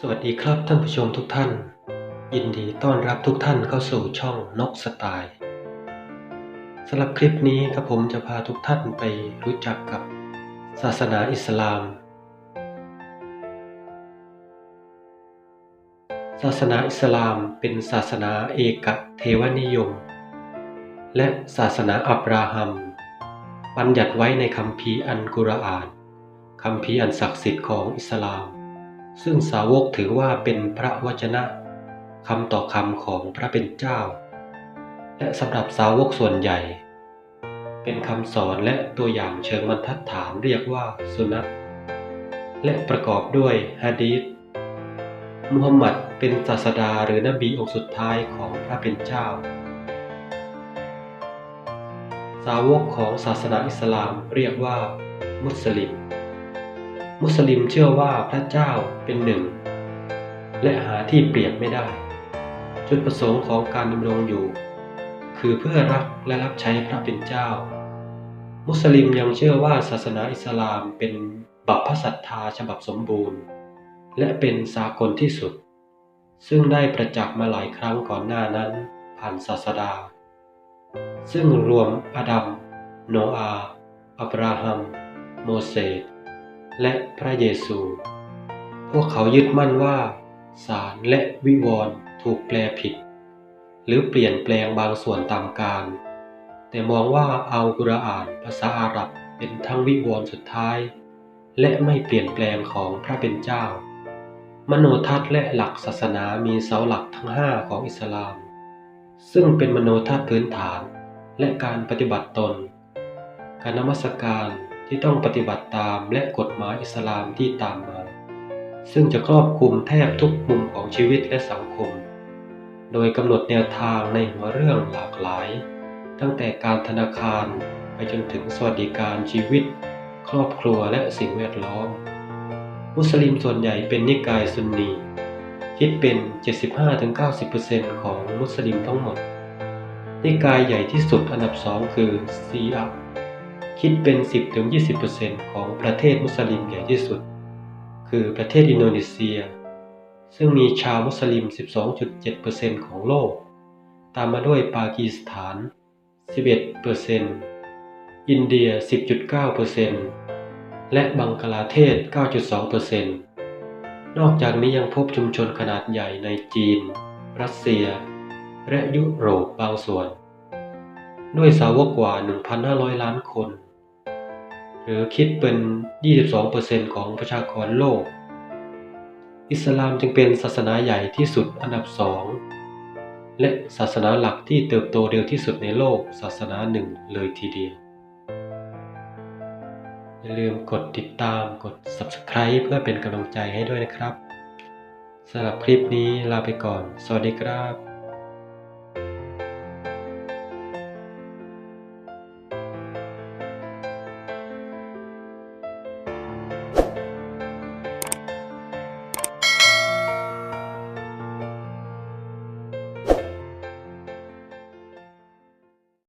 สวัสดีครับท่านผู้ชมทุกท่าน ยินดีต้อนรับทุกท่านเข้าสู่ช่องนกสไตล์สำหรับคลิปนี้ครับผมจะพาทุกท่านไปรู้จักกับศาสนาอิสลาม ศาสนาอิสลามเป็นศาสนาเอกเทวนิยม และศาสนาอับราฮัมบัญญัติไว้ในคัมภีร์อันกุรอานคัมภีร์อันศักดิ์สิทธิ์ของอิสลาม ซึ่งสาวกถือว่าเป็นพระวจนะคำต่อคำของพระเป็นเจ้า และสำหรับสาวกส่วนใหญ่ เป็นคำสอนและตัวอย่างเชิงบรรทัดฐานเรียกว่าสุนัตและประกอบด้วยฮะดีษมุฮัมมัดเป็นศาสดาหรือนบีองค์สุดท้ายของพระเป็นเจ้า สาวกของศาสนาอิสลามเรียกว่า มุสลิม มุสลิมเชื่อว่าพระเจ้าเป็นหนึ่ง และหาที่เปรียบไม่ได้ จุดประสงค์ของการดำรงอยู่ คือเพื่อรักและรับใช้พระเป็นเจ้า มุสลิมยังเชื่อว่าศาสนาอิสลามเป็นบัพพสัทธาฉบับสมบูรณ์ และเป็นสากลที่สุด ซึ่งได้ประจักษ์มาหลายครั้งก่อนหน้านั้นผ่านศาสดา ซึ่งรวมอาดัม โนอา อับราฮัม โมเสส และพระเยซู พวกเขายึดมั่นว่าสารและวิวรณ์ถูกแปลผิด หรือเปลี่ยนแปลงบางส่วนตามกาลแต่มองว่าอัลกุรอานภาษาอาหรับเป็นทั้งวิวรณ์สุดท้าย และไม่เปลี่ยนแปลงของพระเป็นเจ้า มโนทัศน์และหลักศาสนามีเสาหลักทั้งห้าของอิสลาม ซึ่งเป็นมโนทัศน์พื้นฐานและการปฏิบัติตน การนมัสการ ที่ต้องปฏิบัติตามและกฎหมายอิสลามที่ตามมา ซึ่งจะครอบคลุมแทบทุกมุมของชีวิตและสังคม โดยกำหนดแนวทางในหัวเรื่องหลากหลาย ตั้งแต่การธนาคารไปจนถึงสวัสดิการชีวิต ครอบครัวและสิ่งแวดล้อม มุสลิมส่วนใหญ่เป็นนิกายซุนนีคิดเป็น 75-90%ของมุสลิมทั้งหมด นิกายใหญ่ที่สุดอันดับสองคือซีอะ คิดเป็น 10-20%ของประเทศมุสลิมใหญ่ที่สุด คือประเทศอินโดนีเซีย ซึ่งมีชาวมุสลิม 12.7%ของโลก ตามมาด้วยปากีสถาน 11%อินเดีย 10.9%และบังกลาเทศ 9.2%นอกจากนี้ยังพบชุมชนขนาดใหญ่ในจีน รัสเซีย และยุโรปบางส่วน ด้วยสาวกกว่า 1,500 ล้านคน หรือคิดเป็น 22%ของประชากรโลก อิสลามจึงเป็นศาสนาใหญ่ที่สุดอันดับสองและศาสนาหลักที่เติบโตเร็วที่สุดในโลกศาสนาหนึ่งเลยทีเดียว อย่าลืมกดติดตามกด Subscribe เพื่อเป็นกำลังใจให้ด้วยนะครับสำหรับคลิปนี้ลาไปก่อน สวัสดีครับ